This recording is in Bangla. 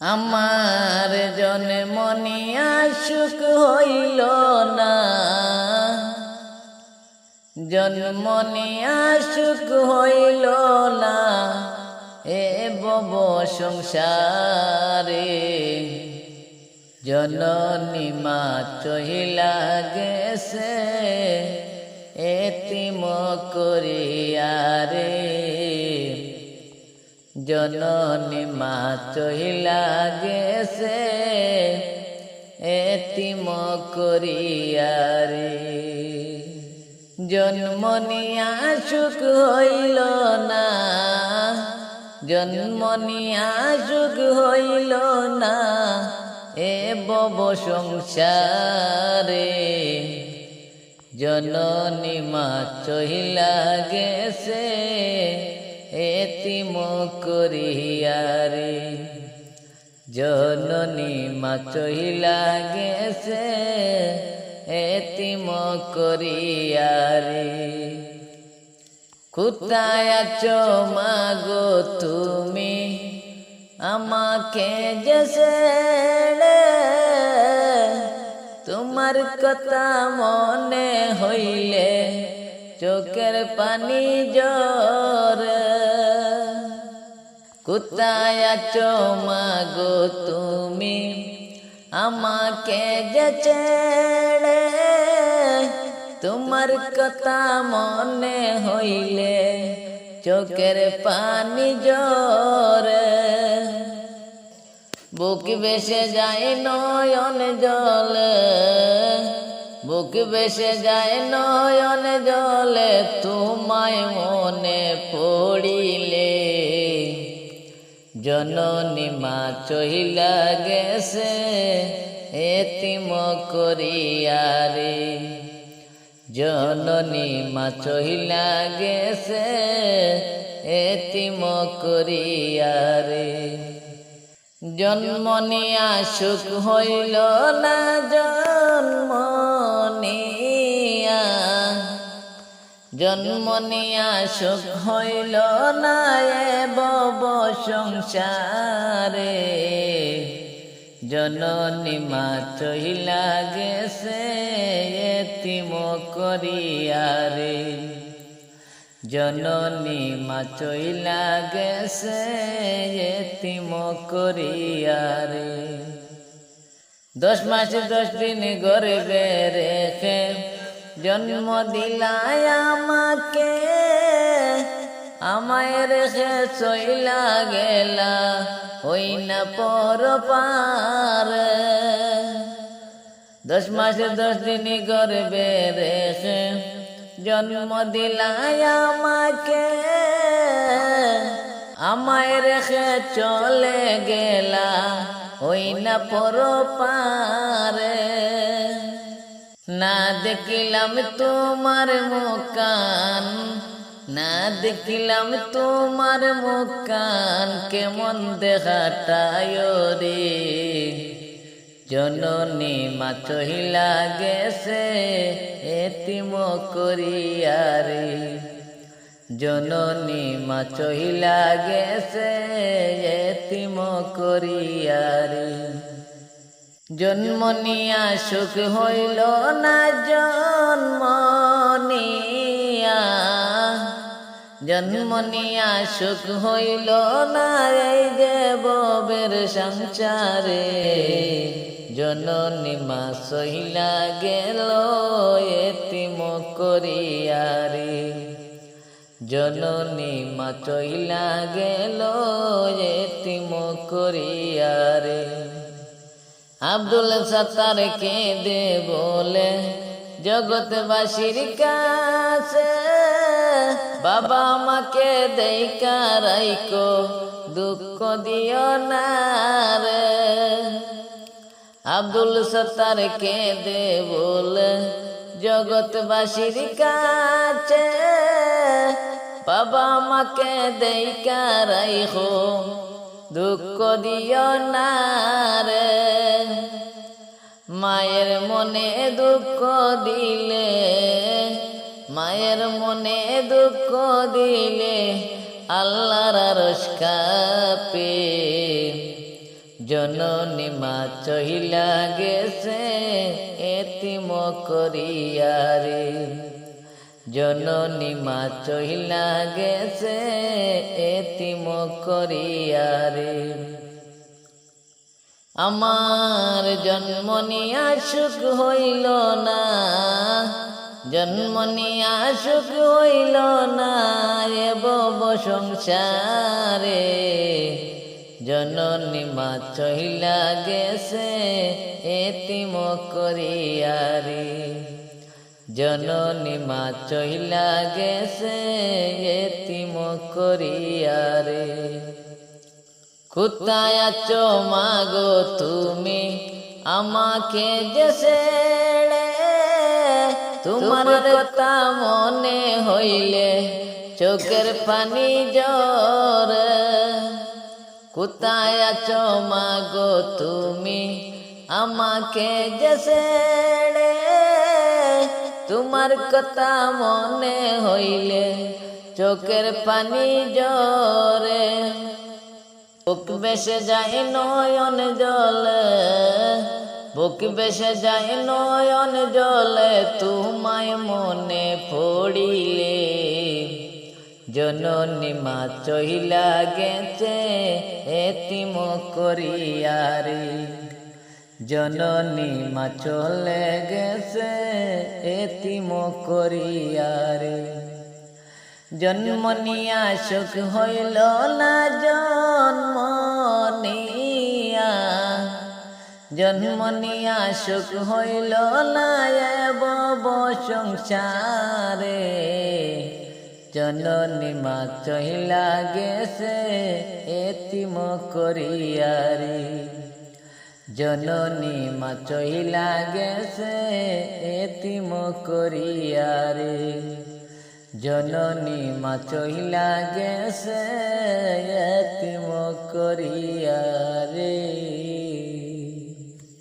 আমার জন্মনি আশুক হইল না। জন্মনি আশুক হইল না। এ বব সংসারে জননী মা চহিলা গেছে, এতিম করিয়ারে জননী মা চহিলা গেছে এতিম করিয়ারে। জন্মনিয়া সুখ হইল না জন্মনিয়া সুখ হইল না, এ বব সংসারে। জননী মা চহিলা গেছে এতিম করিয়ারে। জননী মা চহিলা গেছে এতিম করিয়ারে। কোথায় আছো মাগো তুমি, আমাকে যে ছেড়ে তোমার কথা মনে হইলে, চোখের পানি জরে কোথায় আছো মাগো তুমি? আমাকে যে ছেড়ে তোমার কথা মনে হইলে চোখের পানি জরে বুক বেসে যায় নয়ন জলে, বুক বেসে যায় নয়ন জলে, তোমায় মনে পড়িলে জননী মা চহিলা গেছে এতিম করিয়ারে জননী মা চহিলা গেছে এতিম করিয়ারে জন্মনিয়া সুখ হইল না জন্মনিয়া জন্মনিয়া সুখ হইল না বব সংসারে। জননী মা চহিলা গেছে এতিম করিয়ারে। জননী মা চইলা গেছে এতিম করিয়ারে। দশ মাস দশ দিন গর্বে রেখে জন্ম দিলায় আমাকে, আমায় রেখে চইলা গেলা ওই না পর পারে দশ মাসে দশ দিন গর্বে রেখে জন্ম দিলায় আমাকে, আমায় রেখে চলে গেলা ওই না পর পারে না দেখিলাম তোমার মুকান, না দেখিলাম তোমার মুকান, কেমন দেখাটায় রে। জননী মা চহিলা গেছে, এতিম করিয়ারে জননী মা চহিলা গেছে, এতিম করিয়ারে জন্মনিয়া সুখ হইল না জন্মনিয়া জন্মনিয়া সুখ হইল না এই যে ববের সংসারে। জননী মা সহিলা গেল এতিম করিয়ারে জননী মা চইলা গেল এতিম করিয়ারে আব্দুল সত্তার কেঁদে বলে জগৎবাসীর কাছে। বাবা মাকে দেই রাইকো দুঃখ দিও না রে। আব্দুল সত্তার কেঁদে বলে জগৎবাসীর কাছে। বাবা মাকে দেই রাইকো দুঃখ দিও না রে। মায়ের মনে দুঃখ দিলে, মায়ের মনে দুঃখ দিলে আল্লাহর আরশ কাঁপে। জননী মা চহিলা গেছে, এতিম করিয়া রে। জননী মা চহিলা গেছে এতিম করিয়া রে। আমার জন্ম নিয়া হইল না জন্ম নিয়া হইল না বব সংসারে জননী মা চহিলা গেছে এতিম করিয়ারে জননী মা চহিলা গেছে এতিম করিয়ারে। কোথায় আছো মাগো তুমি? আমাকে যে ছেড়ে তোমার কথা মনে হইলে চোখের পানি জর কোথায় আছো মাগো তুমি? আমাকে যে ছেড়ে তোমার কথা মনে হইলে চোখের পানি জরে বুক বেসে যায় নয়ন জলে, বুক বেসে যায় নয়ন জলে, তোমায় মনে পড়িলে। জননী মা চহিলা গেছে এতিম করিয়ারে জননী মা চলে গেছে, এতিম করিয়ারে। জন্ম নিয়া সুখ হইল না, জন্ম নিয়া। জন্ম নিয়া সুখ হইল না বব সংসারে জননী মা চহিলা গেছে, এতিম করিয়ারে। জননী মা চহিলা গেছে এতিম করিয়ারে জননী মা চহিলা গেছে এতিম করিয়া রে।